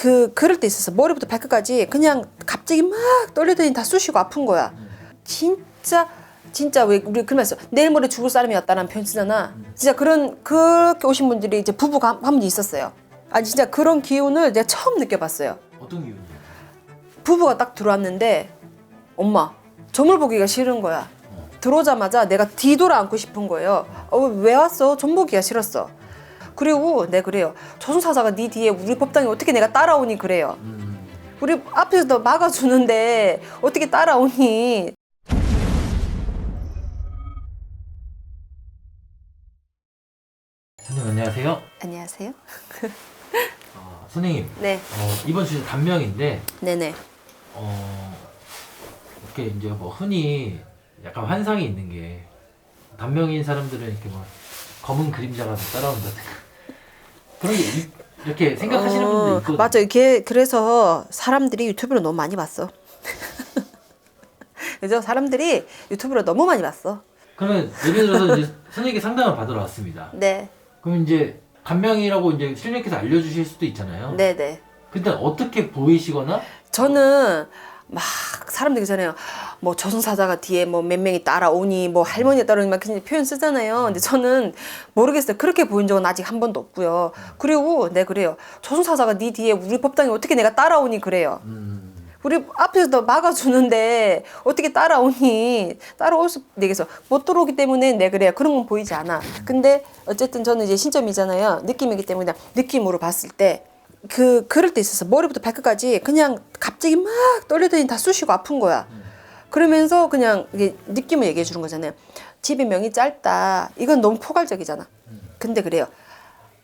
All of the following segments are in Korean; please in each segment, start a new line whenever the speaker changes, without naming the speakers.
그 그럴 때 있었어. 머리부터 발끝까지 그냥 갑자기 막 떨리더니 다 쑤시고 아픈 거야. 진짜 진짜 왜 우리 그러면서 내일 모레 죽을 사람이었다는 표현 쓰잖아. 진짜 그런 그렇게 오신 분들이 이제 부부가 한, 한 분이 있었어요. 아 진짜 그런 기운을 내가 처음 느껴봤어요.
어떤 기운이요?
부부가 딱 들어왔는데 엄마 점을 보기가 싫은 거야. 들어오자마자 내가 뒤돌아 앉고 싶은 거예요. 어, 왜 왔어? 점 보기가 싫었어. 그리고 내 그래요. 조선사자가 네 뒤에 우리 법당에 어떻게 내가 따라오니 그래요.
음.
우리 앞에서 너 막아주는데 어떻게 따라오니?
선생님 안녕하세요.
안녕하세요.
어, 선생님
네,
어, 이번 주제 단명인데
네네.
어, 이렇게 이제 뭐 흔히 약간 환상이 있는 게 단명인 사람들은 이렇게 뭐 검은 그림자가 따라온다든가 그런 게 이- 이렇게 생각하시는 분도 있거든요.
어, 맞아. 이게 그래서 사람들이 유튜브를 너무 많이 봤어. 그죠? 사람들이 유튜브를 너무 많이 봤어.
그러면 예를 들어서 이제 선생님께 상담을 받으러 왔습니다.
네,
그럼 이제 단명이라고 이제 실력께서 알려주실 수도 있잖아요.
네, 네.
근데 어떻게 보이시거나
저는 막 사람들이 그러잖아요. 뭐 저승사자가 뒤에 뭐 몇 명이 따라오니 뭐 할머니가 따라오니 막 그런 표현 쓰잖아요. 근데 저는 모르겠어요. 그렇게 보인 적은 아직 한 번도 없고요. 그리고 네 그래요. 저승사자가 네 뒤에 우리 법당에 어떻게 내가 따라오니 그래요.
음,
우리 앞에서 너 막아주는데 어떻게 따라오니 따라올 수 내게서 못 들어오기 때문에 내 그래요 그런 건 보이지 않아 근데 어쨌든 저는 이제 신점이잖아요 느낌이기 때문에 느낌으로 봤을 때 그 그럴 때 있었어 머리부터 발끝까지 그냥 갑자기 막 떨리더니 다 쑤시고 아픈 거야 그러면서 그냥 느낌을 얘기해 주는 거잖아요 집이 명이 짧다 이건 너무 포괄적이잖아 근데 그래요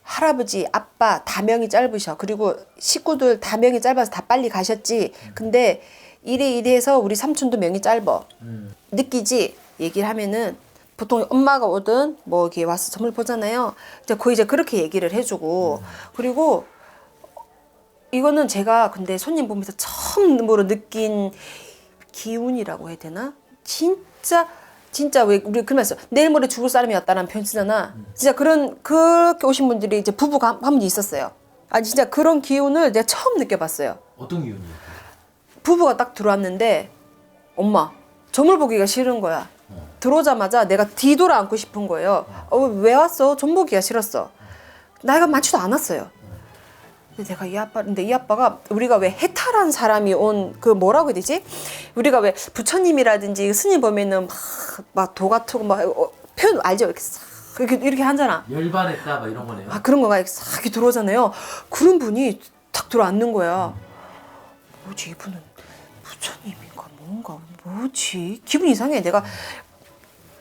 할아버지, 아빠 다 명이 짧으셔. 그리고 식구들 다 명이 짧아서 다 빨리 가셨지. 근데 이래 이래해서 우리 삼촌도 명이 짧어.
음,
느끼지? 얘기를 하면은 보통 엄마가 오든 뭐 이렇게 와서 점을 보잖아요. 이제 거의 이제 그렇게 얘기를 해주고 그리고 이거는 제가 근데 손님 보면서 처음으로 느낀 기운이라고 해야 되나? 진짜 진짜 왜 우리 그러면서 내일 모레 죽을 사람이었다는 표현 쓰잖아. 진짜 그런 그렇게 오신 분들이 이제 부부가 한, 한 분이 있었어요. 아니 진짜 그런 기운을 내가 처음 느껴봤어요.
어떤 기운이요?
부부가 딱 들어왔는데 엄마 점을 보기가 싫은 거야. 들어오자마자 내가 뒤돌아 앉고 싶은 거예요. 어, 왜 왔어? 점 보기가 싫었어. 나이가 많지도 않았어요. 근데 내가 이 아빠, 근데 이 아빠가 우리가 왜 해 탈한 사람이 온 그 뭐라고 해야 되지? 우리가 왜 부처님이라든지 스님 보면은 막막도 같고 막 어, 표현 알죠? 이렇게 싹 이렇게 이렇게 하잖아.
열반했다 막 이런 거네요.
아 그런 거가 이렇게 싹 이렇게 들어오잖아요. 그런 분이 탁 들어앉는 거야. 뭐지 이분은 부처님인가 뭔가 뭐지 기분 이상해. 내가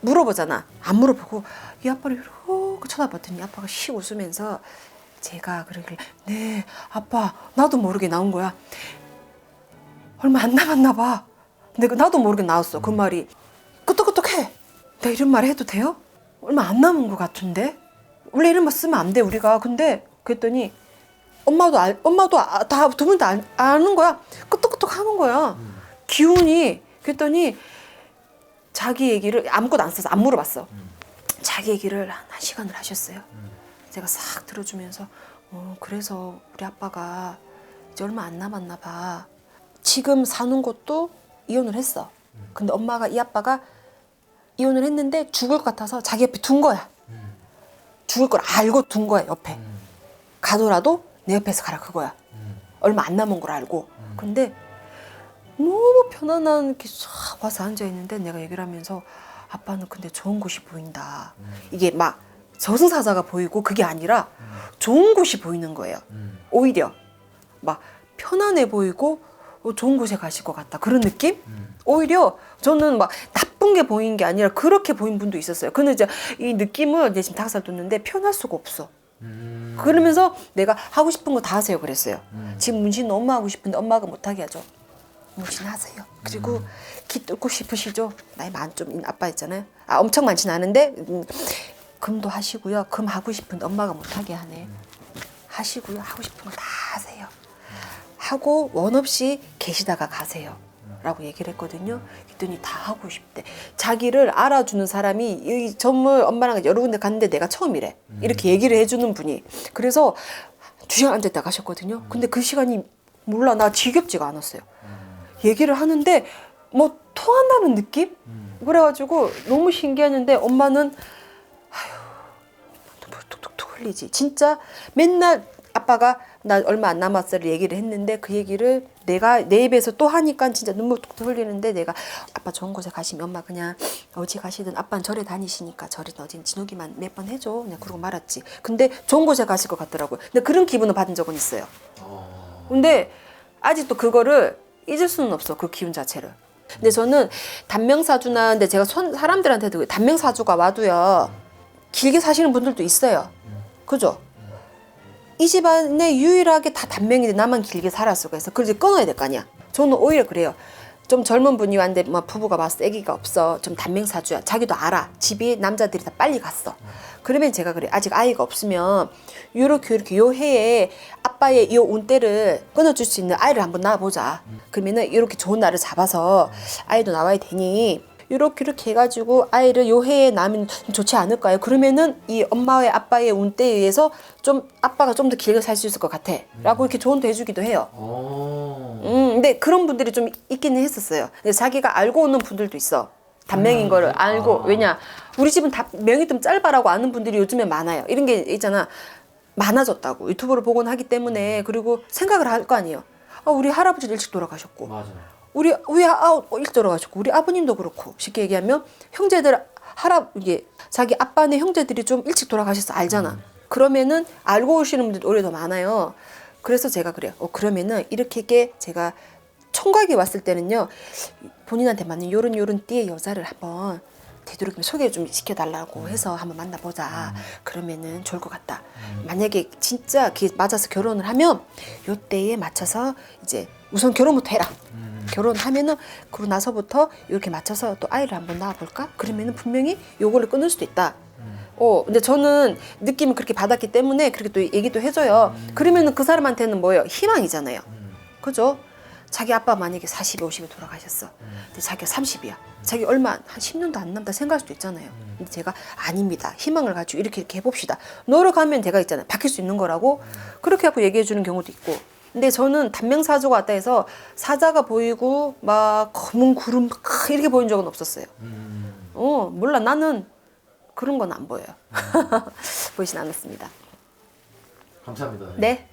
물어보잖아. 안 물어보고 이 아빠를 이렇게 쳐다봤더니 이 아빠가 씩 웃으면서 제가 그러길래 네 아빠 나도 모르게 나온 거야. 얼마 안 남았나 봐. 근데 그 나도 모르게 나왔어 그 말이 끄떡끄떡해. 내가 이런 말 해도 돼요? 얼마 안 남은 것 같은데 원래 이런 말 쓰면 안 돼 우리가 근데 그랬더니 엄마도 알 엄마도 다두 분 다 아는 거야 끄떡끄떡 하는 거야
음.
기운이 그랬더니 자기 얘기를 아무것도 안 써서 안 물어봤어
음.
자기 얘기를 한, 한 시간을 하셨어요
음.
제가 싹 들어주면서 어 그래서 우리 아빠가 이제 얼마 안 남았나 봐 지금 사는 곳도 이혼을 했어. 근데 엄마가 이 아빠가 이혼을 했는데 죽을 것 같아서 자기 옆에 둔 거야.
음,
죽을 걸 알고 둔 거야 옆에.
음,
가더라도 내 옆에서 가라 그거야.
음,
얼마 안 남은 걸 알고.
음.
근데 너무 편안한 이렇게 싹 와서 앉아 있는데 내가 얘기를 하면서 아빠는 근데 좋은 곳이 보인다.
음,
이게 막 저승사자가 보이고 그게 아니라
음,
좋은 곳이 보이는 거예요.
음,
오히려 막 편안해 보이고 어, 좋은 곳에 가실 것 같다 그런 느낌
음.
오히려 저는 막 나쁜 게 보인 게 아니라 그렇게 보인 분도 있었어요 근데 이제 이 느낌을 이제 지금 다섯 살 뒀는데 편할 수가 없어
음.
그러면서 내가 하고 싶은 거 다 하세요 그랬어요.
음.
지금 문신 너무 하고 싶은데 엄마가 못하게 하죠. 문신 하세요. 그리고
음.
기 뚫고 싶으시죠? 나이 많좀 아빠 있잖아요. 아 엄청 많진 않은데 음, 금도 하시고요. 금 하고 싶은데 엄마가 못하게 하네. 하시고요. 하고 싶은 거 다 하세요. 하고 원 없이 계시다가 가세요. 라고 얘기를 했거든요. 그랬더니 다 하고 싶대. 자기를 알아주는 사람이 이 전물 엄마랑 여러 군데 갔는데 내가 처음이래. 이렇게 얘기를 해주는 분이. 그래서 두 시간 앉았다 가셨거든요. 근데 그 시간이 몰라 나 지겹지가 않았어요. 얘기를 하는데 뭐 통한다는 느낌? 그래가지고 너무 신기했는데 엄마는 아휴 뭘 툭툭툭 흘리지. 진짜 맨날 아빠가 나 얼마 안 남았어를 얘기를 했는데 그 얘기를 내가 내 입에서 또 하니까 진짜 눈물 툭툭 흘리는데 내가 아빠 좋은 곳에 가시면 엄마 그냥 어디 가시든 아빠는 절에 다니시니까 절에 어딘 진욱이만 몇 번 해줘 그냥 그러고 말았지 근데 좋은 곳에 가실 것 같더라고요 근데 그런 기분을 받은 적은 있어요
어.
근데 아직도 그거를 잊을 수는 없어 그 기운 자체를. 근데 저는 단명사주나 근데 제가 손, 사람들한테도 단명사주가 와도요 길게 사시는 분들도 있어요. 그죠? 이 집안에 유일하게 다 단명인데 나만 길게 살았어. 그래서 그걸 이제 끊어야 될 거 아니야. 저는 오히려 그래요. 좀 젊은 분이 왔는데 뭐 부부가 봤을 때 아기가 없어. 좀 단명 사주야. 자기도 알아. 집이 남자들이 다 빨리 갔어. 그러면 제가 그래. 아직 아이가 없으면 요렇게 요렇게 요 해에 아빠의 요 운때를 끊어줄 수 있는 아이를 한번 낳아보자. 그러면은 이렇게 좋은 날을 잡아서 아이도 나와야 되니 이렇게 이렇게 해가지고 아이를 요 해에 낳으면 좀 좋지 않을까요? 그러면은 이 엄마의 아빠의 운때에 의해서 좀 아빠가 좀 더 길게 살 수 있을 것 같아.라고 이렇게 조언도 해주기도 해요.
어.
음, 근데 그런 분들이 좀 있기는 했었어요. 근데 자기가 알고 오는 분들도 있어. 단명인 거를 알고.
아.
왜냐, 우리 집은 다 명이 좀 짧아라고 아는 분들이 요즘에 많아요. 이런 게 있잖아. 많아졌다고. 유튜브를 보곤 하기 때문에. 그리고 생각을 할 거 아니에요. 아, 우리 할아버지 일찍 돌아가셨고.
맞아.
우리 우리 아 일찍 돌아가셨고 우리 아버님도 그렇고 쉽게 얘기하면 형제들 할아 이게 자기 아빠네 형제들이 좀 일찍 돌아가셨어 알잖아. 그러면은 알고 오시는 분들이 오히려 더 많아요. 그래서 제가 그래요. 어 그러면은 이렇게 게 제가 총각이 왔을 때는요 본인한테 맞는 요런 요런 띠의 여자를 한번 되도록이면 소개 좀 시켜달라고 해서 한번 만나보자. 그러면은 좋을 것 같다. 만약에 진짜 그게 맞아서 결혼을 하면 요 때에 맞춰서 이제 우선 결혼부터 해라. 결혼하면은 그러고 나서부터 이렇게 맞춰서 또 아이를 한번 낳아볼까? 그러면은 분명히 요거를 끊을 수도 있다. 어, 근데 저는 느낌을 그렇게 받았기 때문에 그렇게 또 얘기도 해줘요. 그러면은 그 사람한테는 뭐예요? 희망이잖아요. 그죠? 자기 아빠 만약에 40에 50에 돌아가셨어. 근데 자기가 30이야. 자기 얼마 한 10년도 안 남다 생각할 수도 있잖아요. 근데 제가 아닙니다. 희망을 가지고 이렇게 이렇게 해봅시다. 노력하면 제가 있잖아요. 바뀔 수 있는 거라고 그렇게 하고 얘기해 주는 경우도 있고. 근데 저는 단명사주가 왔다 해서 사자가 보이고 막 검은 구름 막 이렇게 보인 적은 없었어요.
음.
어 몰라 나는 그런 건 안 보여요. 보이진 않았습니다.
감사합니다.
네.